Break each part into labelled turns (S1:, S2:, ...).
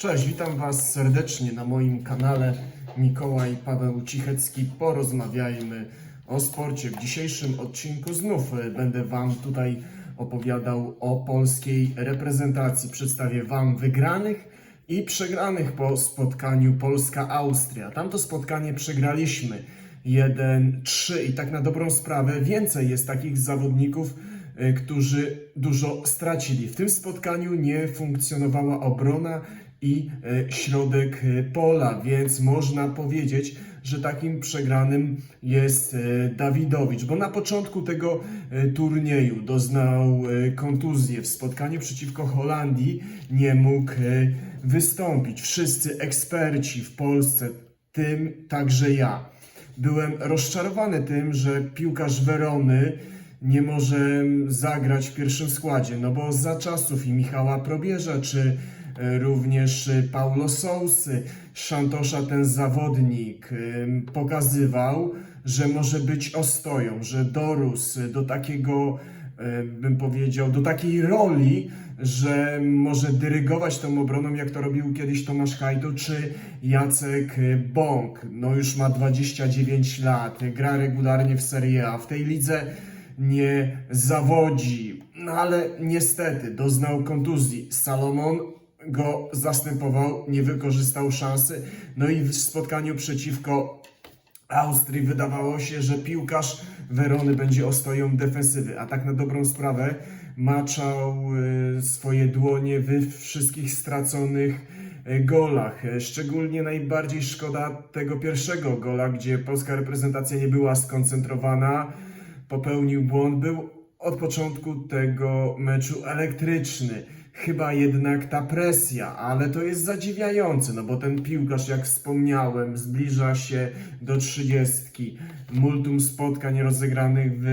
S1: Cześć, witam Was serdecznie na moim kanale Mikołaj Paweł Cichecki. Porozmawiajmy o sporcie. W dzisiejszym odcinku znów e, będę Wam tutaj opowiadał o polskiej reprezentacji. Przedstawię Wam wygranych i przegranych po spotkaniu Polska-Austria. Tamto spotkanie przegraliśmy 1-3 i tak na dobrą sprawę więcej jest takich zawodników, e, którzy dużo stracili. W tym spotkaniu nie funkcjonowała obrona i e, środek e, pola, więc można powiedzieć, że takim przegranym jest e, Dawidowicz, bo na początku tego turnieju doznał kontuzję w spotkaniu przeciwko Holandii, nie mógł wystąpić. Wszyscy eksperci w Polsce, tym także ja, byłem rozczarowany tym, że piłkarz Werony nie może zagrać w pierwszym składzie, no bo za czasów i Michała Probierza, czy również e, Paulo Sousy, Szantosza ten zawodnik em, pokazywał, że może być ostoją, że dorósł do takiego, e, bym powiedział, do takiej roli, że może dyrygować tą obroną, jak to robił kiedyś Tomasz Hajdu czy Jacek Bąk. No już ma 29 lat, gra regularnie w Serie A. W tej lidze nie zawodzi, no ale niestety doznał kontuzji. Salomon go zastępował, nie wykorzystał szansy. No i w spotkaniu przeciwko Austrii wydawało się, że piłkarz Werony będzie ostoją defensywy, a tak na dobrą sprawę maczał e, swoje dłonie we wszystkich straconych e, golach. E, Szczególnie najbardziej szkoda tego pierwszego gola, gdzie polska reprezentacja nie była skoncentrowana, popełnił błąd, był od początku tego meczu elektryczny. Chyba jednak ta presja, ale to jest zadziwiające, no bo ten piłkarz, jak wspomniałem, zbliża się do trzydziestki. Multum spotkań rozegranych w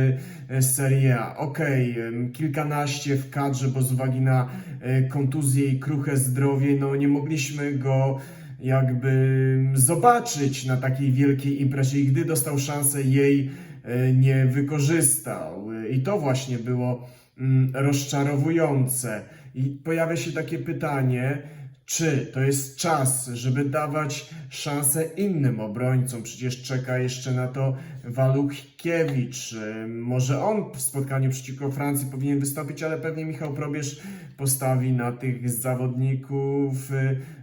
S1: e, Serie A. Okej, em, kilkanaście w kadrze, bo z uwagi na e, kontuzję i kruche zdrowie, no nie mogliśmy go jakby zobaczyć na takiej wielkiej imprezie i gdy dostał szansę jej e, nie wykorzystał. I to właśnie było mm, rozczarowujące. I pojawia się takie pytanie, czy to jest czas, żeby dawać szansę innym obrońcom? Przecież czeka jeszcze na to Waluchkiewicz. E, Może on w spotkaniu przeciwko Francji powinien wystąpić, ale pewnie Michał Probierz postawi na tych zawodników,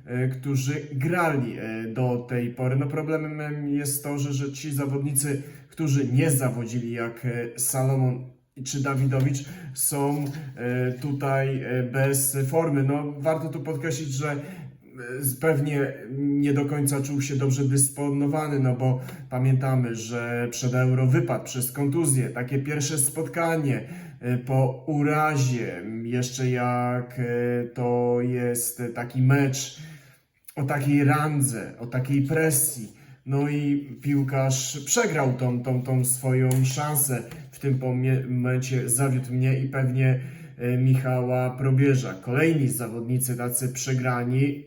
S1: e, którzy grali e, do tej pory. No problemem jest to, że, że ci zawodnicy, którzy nie zawodzili jak e, Salomon czy Dawidowicz są e, tutaj e, bez formy. No, warto tu podkreślić, że e, pewnie nie do końca czuł się dobrze dysponowany, no bo pamiętamy, że przed Euro wypadł przez kontuzję. Takie pierwsze spotkanie po urazie, jeszcze jak to jest taki mecz o takiej randze, o takiej presji. No i piłkarz przegrał tą, tą, tą swoją szansę. W tym momencie zawiódł mnie i pewnie e, Michała Probierza. Kolejni zawodnicy tacy przegrani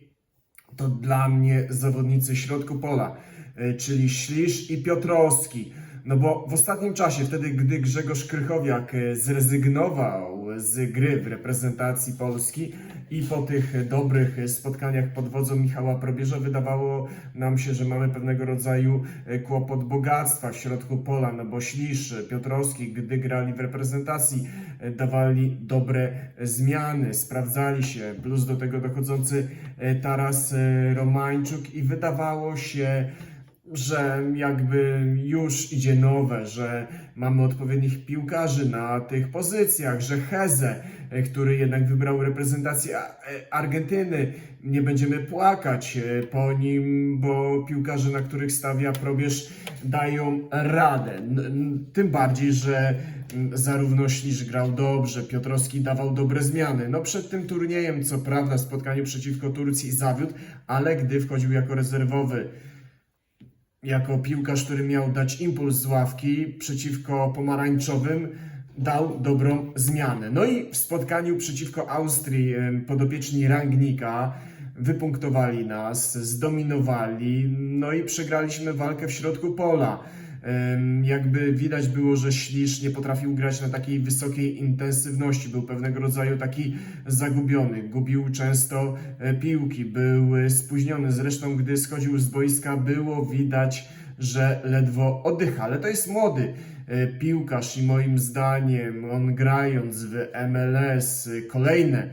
S1: to dla mnie zawodnicy środku pola, e, czyli Ślisz i Piotrowski. No bo w ostatnim czasie, wtedy gdy Grzegorz Krychowiak e, zrezygnował z gry w reprezentacji Polski i po tych dobrych spotkaniach pod wodzą Michała Probierza wydawało nam się, że mamy pewnego rodzaju e, kłopot bogactwa w środku pola, no bo Ślisz, Piotrowski, gdy grali w reprezentacji, e, dawali dobre zmiany, sprawdzali się, plus do tego dochodzący e, Taras e, Romańczuk i wydawało się, że jakby już idzie nowe, że mamy odpowiednich piłkarzy na tych pozycjach, że Heze, e, który jednak wybrał reprezentację e, Argentyny, nie będziemy płakać e, po nim, bo piłkarze, na których stawia Probierz, dają radę. Tym bardziej, że zarówno Ślisz grał dobrze, Piotrowski dawał dobre zmiany. No przed tym turniejem, co prawda, w spotkaniu przeciwko Turcji zawiódł, ale gdy wchodził jako rezerwowy, jako piłkarz, który miał dać impuls z ławki przeciwko pomarańczowym, dał dobrą zmianę. No i w spotkaniu przeciwko Austrii podopieczni Rangnika wypunktowali nas, zdominowali, no i przegraliśmy walkę w środku pola. Jakby widać było, że Ślisz nie potrafił grać na takiej wysokiej intensywności. Był pewnego rodzaju taki zagubiony. Gubił często e, piłki, był e, spóźniony. Zresztą, gdy schodził z boiska, było widać, że ledwo oddycha. Ale to jest młody e, piłkarz i moim zdaniem on grając w MLS kolejne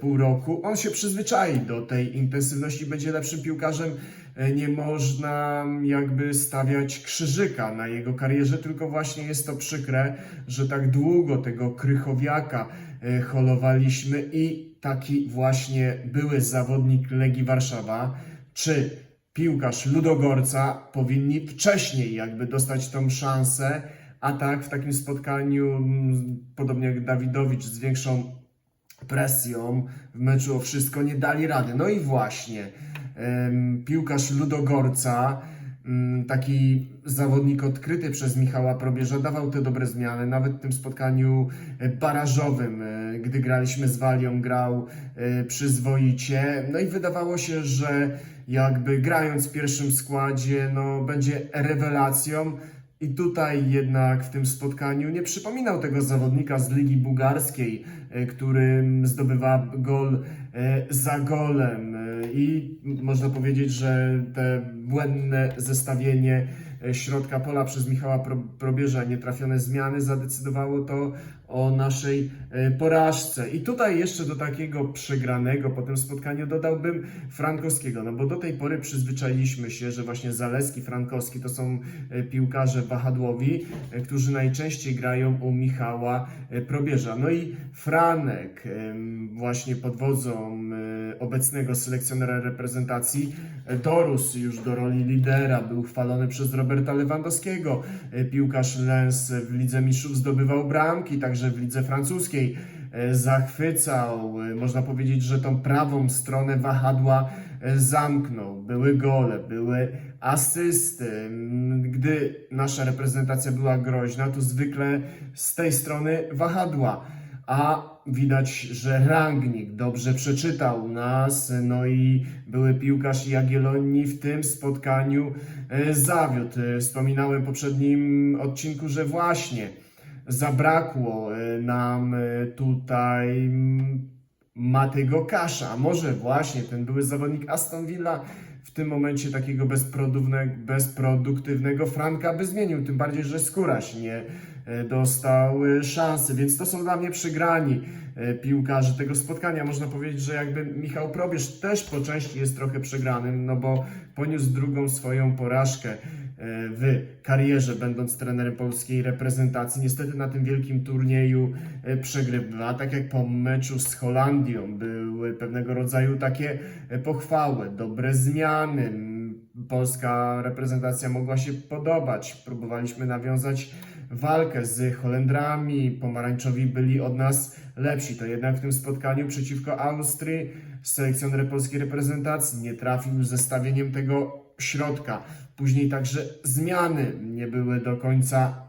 S1: pół roku, on się przyzwyczai do tej intensywności, będzie lepszym piłkarzem. E, Nie można jakby stawiać krzyżyka na jego karierze, tylko właśnie jest to przykre, że tak długo tego krychowiaka e, holowaliśmy i taki właśnie były zawodnik Legii Warszawa, czy piłkarz Ludogorca powinni wcześniej jakby dostać tą szansę, a tak w takim spotkaniu, mm, podobnie jak Dawidowicz z większą presją w meczu o wszystko nie dali rady. No i właśnie piłkarz Ludogorca, mm, taki zawodnik odkryty przez Michała Probierza, dawał te dobre zmiany. Nawet w tym spotkaniu e, barażowym, e, gdy graliśmy z Walią, grał e, przyzwoicie. No i wydawało się, że jakby grając w pierwszym składzie, no będzie rewelacją. I tutaj jednak w tym spotkaniu nie przypominał tego zawodnika z Ligi Bułgarskiej, e, który zdobywa gol e, za golem. E, I można powiedzieć, że te błędne zestawienie środka pola przez Michała Pro- Probierza, nietrafione zmiany zadecydowało to o naszej e, porażce. I tutaj jeszcze do takiego przegranego po tym spotkaniu dodałbym Frankowskiego, no bo do tej pory przyzwyczailiśmy się, że właśnie Zaleski, Frankowski to są e, piłkarze wahadłowi, e, którzy najczęściej grają u Michała Probierza. No i Franek właśnie pod wodzą obecnego selekcjonera reprezentacji dorósł już do roli lidera, był chwalony przez Roberta Lewandowskiego. Piłkarz Lens w Lidze Mistrzów zdobywał bramki, także w Lidze Francuskiej e, zachwycał. E, Można powiedzieć, że tą prawą stronę wahadła e, zamknął. Były gole, były asysty. Gdy nasza reprezentacja była groźna, to zwykle z tej strony wahadła. A widać, że Rangnick dobrze przeczytał nas, no i były piłkarz Jagiellonii w tym spotkaniu zawiódł. Wspominałem w poprzednim odcinku, że właśnie zabrakło e, nam e, tutaj Matego Kasza. Może właśnie ten były zawodnik Aston Villa w tym momencie takiego bezproduktywnego, Franka by zmienił. Tym bardziej, że Skóraś nie e, dostał e, szansy. Więc to są dla mnie przygrani e, piłkarze tego spotkania. Można powiedzieć, że jakby Michał Probierz też po części jest trochę przegranym, no bo poniósł drugą swoją porażkę e, w karierze, będąc trenerem polskiej reprezentacji. Niestety na tym wielkim turnieju przegrywa, tak jak po meczu z Holandią były pewnego rodzaju takie pochwały, dobre zmiany. Polska reprezentacja mogła się podobać. Próbowaliśmy nawiązać walkę z Holendrami. Pomarańczowi byli od nas lepsi. To jednak w tym spotkaniu przeciwko Austrii selekcjoner polskiej reprezentacji nie trafił z zestawieniem tego środka. Później także zmiany nie były do końca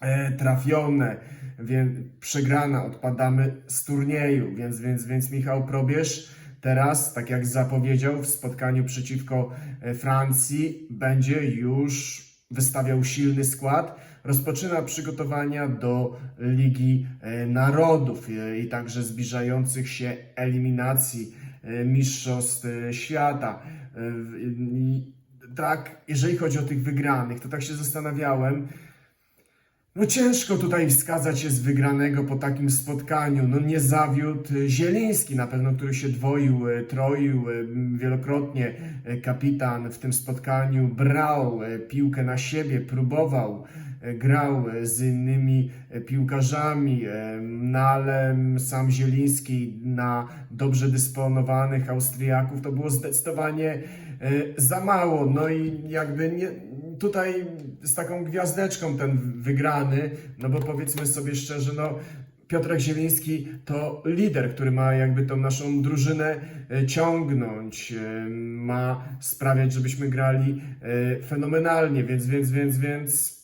S1: e, trafione, więc przegrana, odpadamy z turnieju, więc, więc, więc Michał Probierz teraz, tak jak zapowiedział w spotkaniu przeciwko e, Francji, będzie już wystawiał silny skład, rozpoczyna przygotowania do Ligi e, Narodów e, i także zbliżających się eliminacji e, Mistrzostw Świata. Tak, jeżeli chodzi o tych wygranych, to tak się zastanawiałem, no ciężko tutaj wskazać jest wygranego po takim spotkaniu. No nie zawiódł Zieliński na pewno, który się dwoił, troił wielokrotnie. Kapitan w tym spotkaniu brał piłkę na siebie, próbował, grał z innymi piłkarzami, e, ale sam Zieliński na dobrze dysponowanych Austriaków to było zdecydowanie e, za mało. No i jakby nie, tutaj z taką gwiazdeczką ten wygrany, no bo powiedzmy sobie szczerze, no Piotrek Zieliński to lider, który ma jakby tą naszą drużynę e, ciągnąć, ma sprawiać, żebyśmy grali fenomenalnie, więc, więc, więc, więc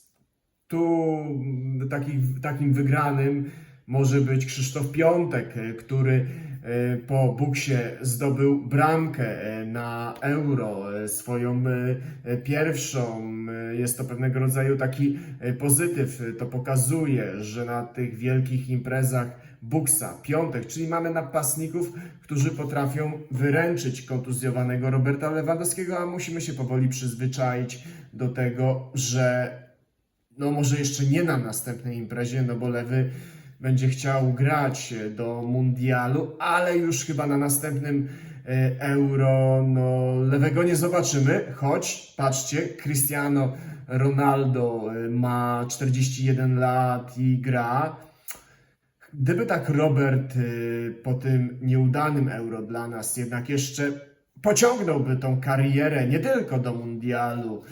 S1: tu mm, taki, takim wygranym może być Krzysztof Piątek, e, który e, po buksie zdobył bramkę e, na euro, swoją pierwszą. Jest to pewnego rodzaju taki pozytyw. To pokazuje, że na tych wielkich imprezach buksa, piątek, czyli mamy napastników, którzy potrafią wyręczyć kontuzjowanego Roberta Lewandowskiego, a musimy się powoli przyzwyczaić do tego, że no może jeszcze nie na następnej imprezie, no bo Lewy będzie chciał grać do mundialu, ale już chyba na następnym e, euro, no Lewego nie zobaczymy, choć patrzcie, Cristiano Ronaldo e, ma 41 lat i gra. Gdyby tak Robert po tym nieudanym euro dla nas jednak jeszcze pociągnąłby tą karierę nie tylko do mundialu,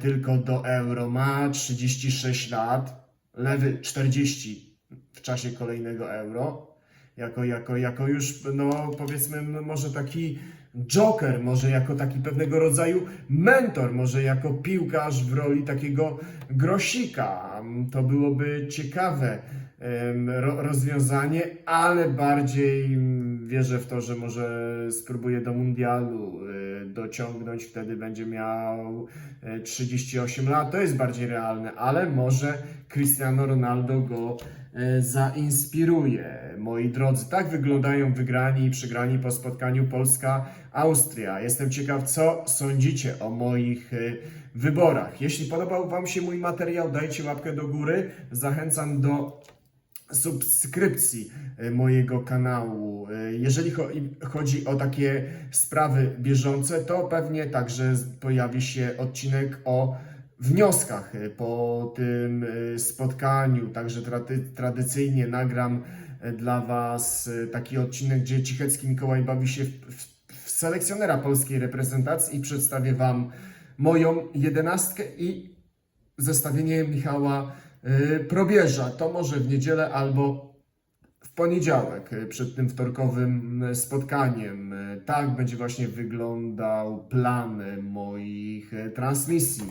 S1: tylko do euro, ma 36 lat, lewy 40 w czasie kolejnego euro, jako, jako, jako już, no powiedzmy, może taki joker, może jako taki pewnego rodzaju mentor, może jako piłkarz w roli takiego grosika. To byłoby ciekawe rozwiązanie, ale bardziej wierzę w to, że może spróbuje do mundialu y, dociągnąć, wtedy będzie miał y, 38 lat. To jest bardziej realne, ale może Cristiano Ronaldo go y, zainspiruje. Moi drodzy, tak wyglądają wygrani i przegrani po spotkaniu Polska-Austria. Jestem ciekaw, co sądzicie o moich y, wyborach. Jeśli podobał Wam się mój materiał, dajcie łapkę do góry. Zachęcam do subskrypcji e, mojego kanału. E, Jeżeli chodzi o takie sprawy bieżące, to pewnie także pojawi się odcinek o wnioskach e, po tym spotkaniu. Także trady- tradycyjnie nagram dla Was taki odcinek, gdzie Cichecki Mikołaj bawi się w, w, selekcjonera polskiej reprezentacji i przedstawię Wam moją jedenastkę i zestawienie Michała Probierza. To może w niedzielę albo w poniedziałek y, przed tym wtorkowym y, spotkaniem. Y, Tak będzie właśnie wyglądał plan y, moich y, transmisji.